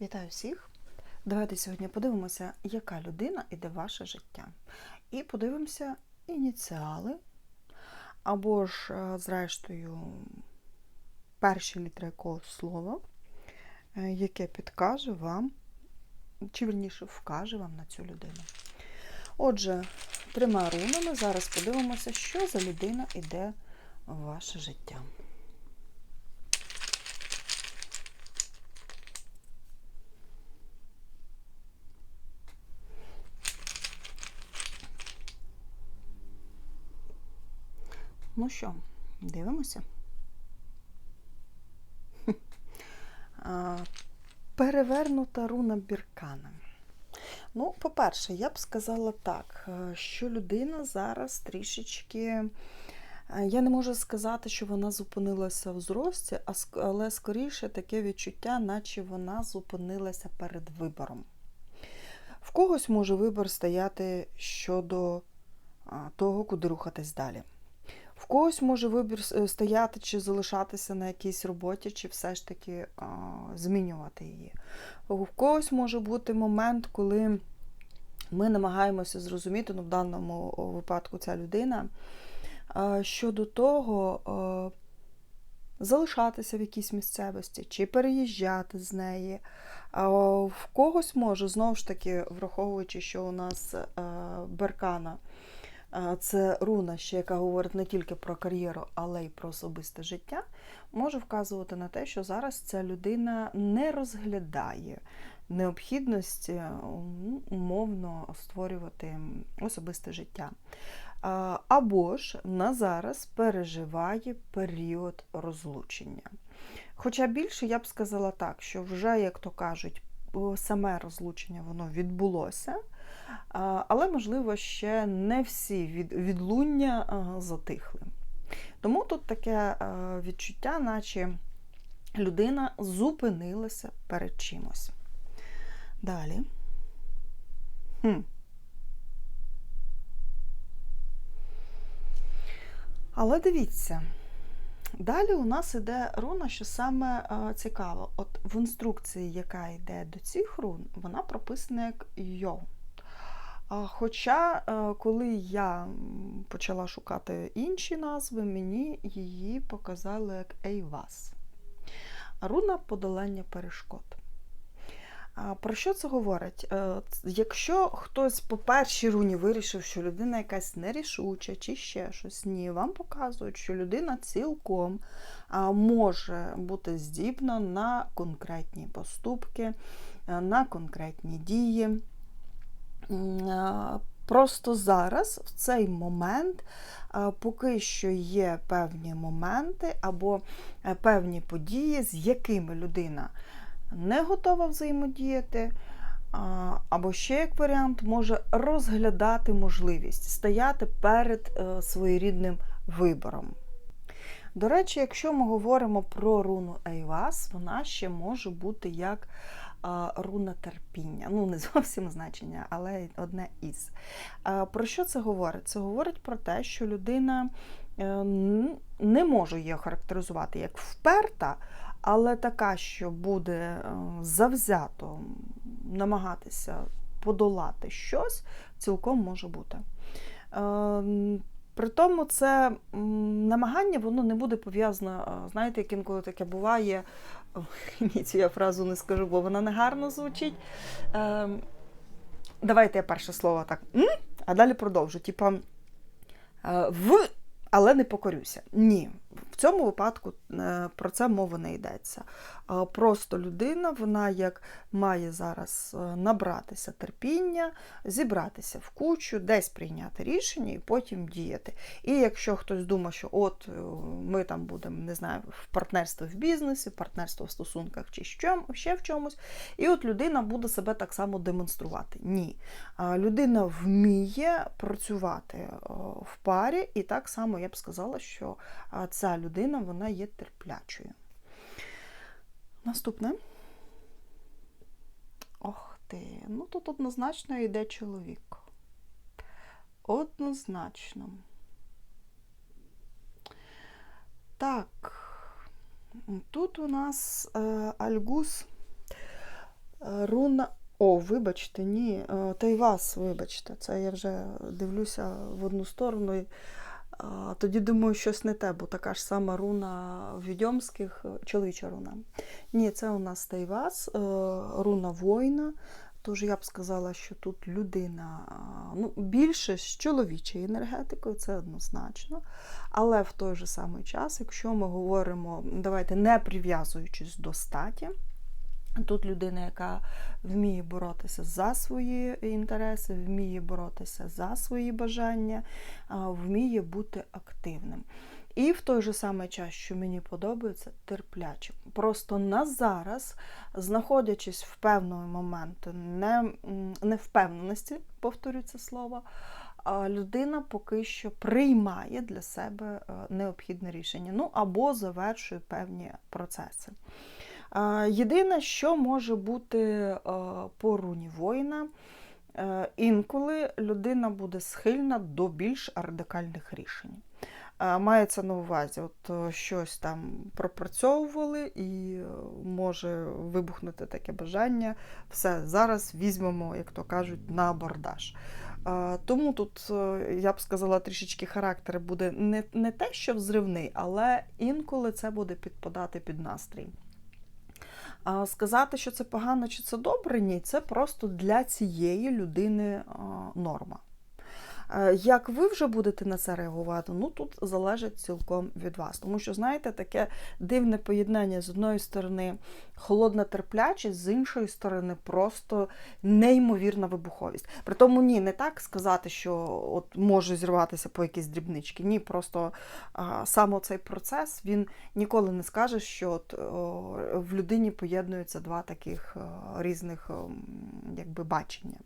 Вітаю всіх! Давайте сьогодні подивимося, яка людина іде ваше життя. І подивимося ініціали, або ж, е, зрештою, перші літери якогось слова, е, яке підкаже вам, чи вірніше вкаже вам на цю людину. Отже, трьома рунами зараз подивимося, що за людина іде в ваше життя. Ну що, дивимося. Перевернута руна Біркана. Ну, по-перше, я б сказала так, е, що людина зараз трішечки. е, Я не можу сказати, що вона зупинилася в зрості, але скоріше таке відчуття, наче вона зупинилася перед вибором. В когось може вибір стояти щодо того, куди рухатись далі. В когось може вибір е, стояти чи залишатися на якійсь роботі, чи все ж таки а, змінювати її. В когось може бути момент, коли ми намагаємося зрозуміти, ну в даному випадку ця людина, а, щодо того, а, залишатися в якійсь місцевості, чи переїжджати з неї. А в когось може, знову ж таки, враховуючи, що у нас е, беркана. Це руна, ще яка говорить не тільки про кар'єру, але й про особисте життя, може вказувати на те, що зараз ця людина не розглядає необхідності умовно створювати особисте життя. Або ж на зараз переживає період розлучення. Хоча більше я б сказала так, що вже, як то кажуть, саме розлучення воно відбулося. Але, можливо, ще не всі від, відлуння затихли. Тому тут таке відчуття, наче людина зупинилася перед чимось. Далі. Хм. Але дивіться, далі у нас іде руна, що саме цікаво. От в інструкції, яка йде до цих рун, вона прописана як йо. Хоча, е, коли я почала шукати інші назви, мені її показали як Ейвас. Руна подолання перешкод. Про що це говорить? Е, Якщо хтось по першій руні вирішив, що людина якась нерішуча чи ще щось, ні, вам показують, що людина цілком може бути здібна на конкретні поступки, е, на конкретні дії. А, Просто зараз, в цей момент, поки що є певні моменти або е, певні події, з якими людина не готова взаємодіяти, або ще як варіант, може розглядати можливість стояти перед е, своєрідним вибором. До речі, якщо ми говоримо про руну Ейвас, вона ще може бути як руна терпіння. Ну, не зовсім значення, але одне із. Про що це говорить? Це говорить про те, що людина е, не може її характеризувати як вперта, але така, що буде е, завзято намагатися подолати щось, цілком може бути. При тому це намагання воно не буде пов'язано, знаєте, як інколи таке буває. Ні, цю я фразу не скажу, бо вона не гарно звучить. Е, Давайте я перше слово так, а далі продовжу. Типа е, в, але не покорюся. Ні. В цьому випадку е, про це мова не йдеться. Просто людина, вона як має зараз е, набратися терпіння, зібратися в кучу, десь прийняти рішення і потім діяти. І якщо хтось думає, що от е, ми там будемо, не знаю, в партнерстві в бізнесі, партнерство в стосунках чи ще в чомусь, і от людина буде себе так само демонструвати. Ні. Людина вміє працювати в парі, і так само я б сказала, що а, ця людина вона є терплячою. Наступне. Ох ти, ну тут однозначно йде чоловік. Однозначно. Так, тут у нас е, Альгус Е, Руна. О, вибачте, ні. Е, Та й вас, вибачте. Це я вже дивлюся в одну сторону. Тоді думаю, щось не те, бо така ж сама руна відьомських, е, чоловіча руна. Ні, це у нас Тайвас, е, руна воїна. Тож я б сказала, що тут людина ну, більше з чоловічою енергетикою, це однозначно. Але в той же самий час, якщо ми говоримо, давайте не прив'язуючись до статі, тут людина, яка вміє боротися за свої інтереси, вміє боротися за свої бажання, вміє бути активним. І в той же самий час, що мені подобається, терплячим. Просто на зараз, знаходячись в певний момент не, невпевненості, повторю це слово, людина поки що приймає для себе е, необхідне рішення, ну або завершує певні процеси. Єдине, що може бути е, по руні воїна, е, інколи людина буде схильна до більш радикальних рішень. Мається на увазі, от е, щось там пропрацьовували, і е, може вибухнути таке бажання. Все, зараз візьмемо, як то кажуть, на абордаж. Тому тут, я б сказала, трішечки характер буде не, не те, що взривний, але інколи це буде підпадати під настрій. Сказати, що це погано чи це добре, ні, це просто для цієї людини норма. Е, Як ви вже будете на це реагувати, ну тут залежить цілком від вас. Тому що, знаєте, таке дивне поєднання з одної сторони холодна терплячість, з іншої сторони, просто неймовірна вибуховість. При тому ні, не так сказати, що от може зірватися по якісь дрібнички. Ні, просто а, саме цей процес він ніколи не скаже, що от, о, в людині поєднуються два таких о, різних о, якби, бачення.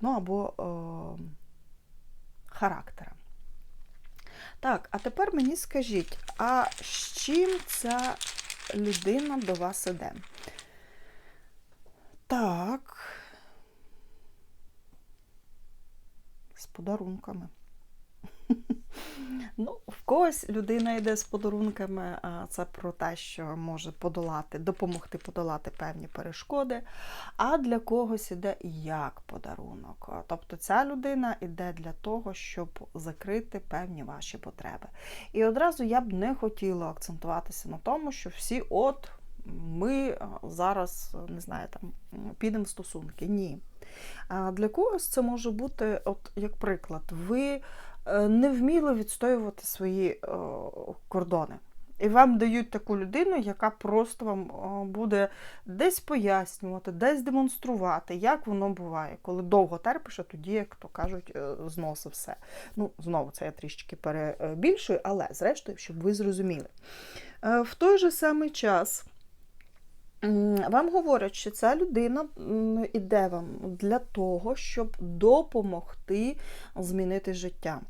Ну або о, характера. Так, а тепер мені скажіть, а з чим ця людина до вас іде? Так. З подарунками. Ну, в когось людина йде з подарунками, а це про те, що може подолати, допомогти подолати певні перешкоди, а для когось іде як подарунок. Тобто ця людина йде для того, щоб закрити певні ваші потреби. І одразу я б не хотіла акцентуватися на тому, що всі от ми зараз не знаю, там підемо в стосунки. Ні. А Для когось це може бути, от як приклад, ви е, не вміли відстоювати свої е, кордони. І вам дають таку людину, яка просто вам е, буде десь пояснювати, десь демонструвати, як воно буває. Коли довго терпиш, а тоді, як то кажуть, е, зноси все. Ну, знову це я трішки перебільшую, але зрештою, щоб ви зрозуміли. Е, В той же самий час. Вам говорять, що ця людина іде вам для того, щоб допомогти змінити життя.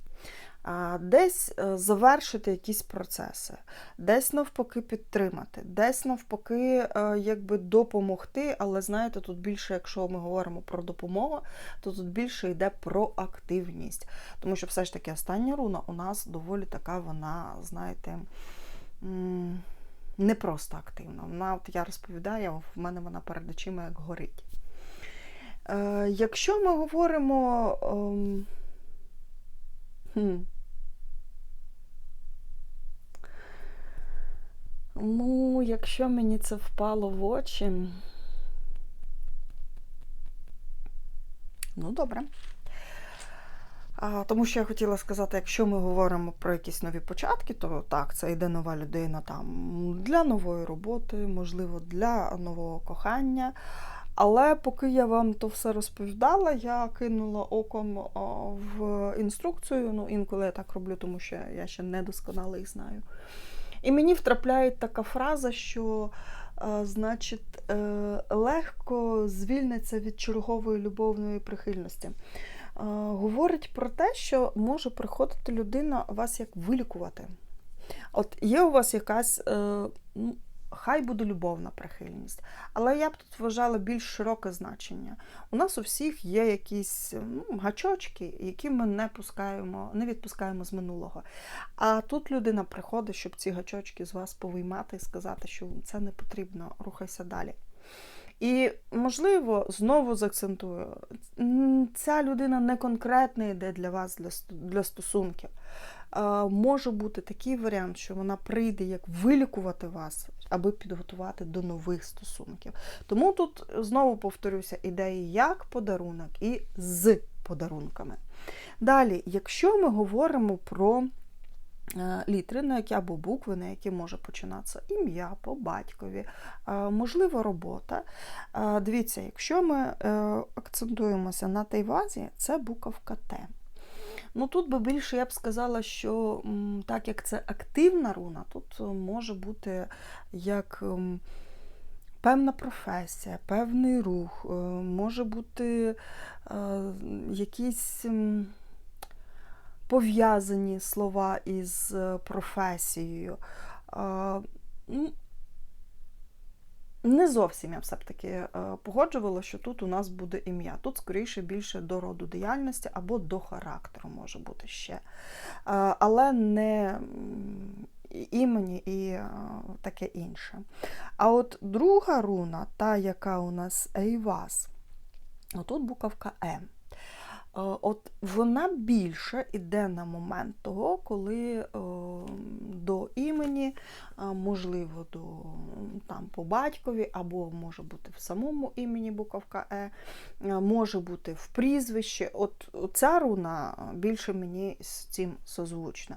Десь е, завершити якісь процеси, десь навпаки підтримати, десь навпаки е, якби допомогти, але знаєте, тут більше, якщо ми говоримо про допомогу, то тут більше йде про активність. Тому що все ж таки остання руна у нас доволі така, вона, знаєте, не просто активна. Вона, от я розповідаю, в мене вона перед очима як горить. Е, якщо ми говоримо. ем, хм, ну, якщо мені це впало в очі. Ну, добре. Тому що я хотіла сказати, якщо ми говоримо про якісь нові початки, то так, це йде нова людина там для нової роботи, можливо, для нового кохання. Але поки я вам то все розповідала, я кинула оком в інструкцію. Ну, інколи я так роблю, тому що я ще не досконало їх знаю. І мені втрапляє така фраза, що, е, значить, е, легко звільниться від чергової любовної прихильності. Говорить про те, що може приходити людина вас як вилікувати. От є у вас якась, е, ну, хай буде любовна прихильність, але я б тут вважала більш широке значення. У нас у всіх є якісь ну, гачочки, які ми не пускаємо, не відпускаємо з минулого. А тут людина приходить, щоб ці гачочки з вас повиймати і сказати, що це не потрібно, рухайся далі. І, можливо, знову заакцентую, ця людина не конкретно йде для вас для, для стосунків. Е, Може бути такий варіант, що вона прийде як вилікувати вас, аби підготувати до нових стосунків. Тому тут знову повторюся, ідеї як подарунок і з подарунками. Далі, якщо ми говоримо про літери, на які або букви, на які може починатися ім'я по батькові, е, можливо, робота. Е, Дивіться, якщо ми е, акцентуємося на тайвазі, це буковка Т. Ну тут би більше я б сказала, що так як це активна руна, тут е, може бути як певна професія, певний рух, е, може бути е, якісь пов'язані слова із е, професією. Е, Не зовсім я б все-таки е, погоджувала, що тут у нас буде ім'я. Тут, скоріше, більше до роду діяльності або до характеру може бути ще. Але не імені і таке інше. А от друга руна, та, яка у нас Ейвас, отут буковка М. Е, От вона більше йде на момент того, коли е, до імені, е, можливо, до там по батькові, або може бути в самому імені буковка Е, може бути в прізвищі. От ця руна більше мені з цим созвучна.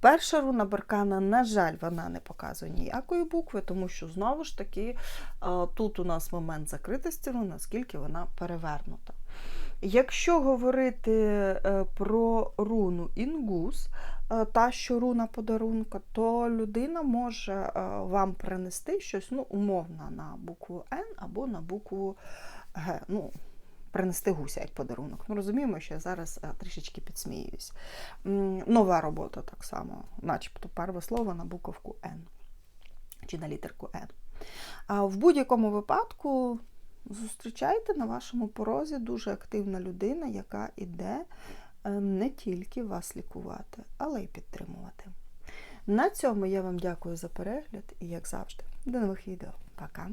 Перша руна Беркана, на жаль, вона не показує ніякої букви, тому що знову ж таки тут у нас момент закритості руни, наскільки вона перевернута. Якщо говорити е, про руну інгус, е, та що руна подарунка, то людина може е, вам принести щось ну, умовно на букву Н або на букву Г. Ну, принести гуся як подарунок. Ну, розуміємо, що я зараз трішечки підсміюсь. М, Нова робота так само, начебто перше слово на буковку Н чи на літерку Н. А в будь-якому випадку зустрічайте на вашому порозі дуже активна людина, яка іде е, не тільки вас лікувати, але й підтримувати. На цьому я вам дякую за перегляд і, як завжди, до нових відео. Пока!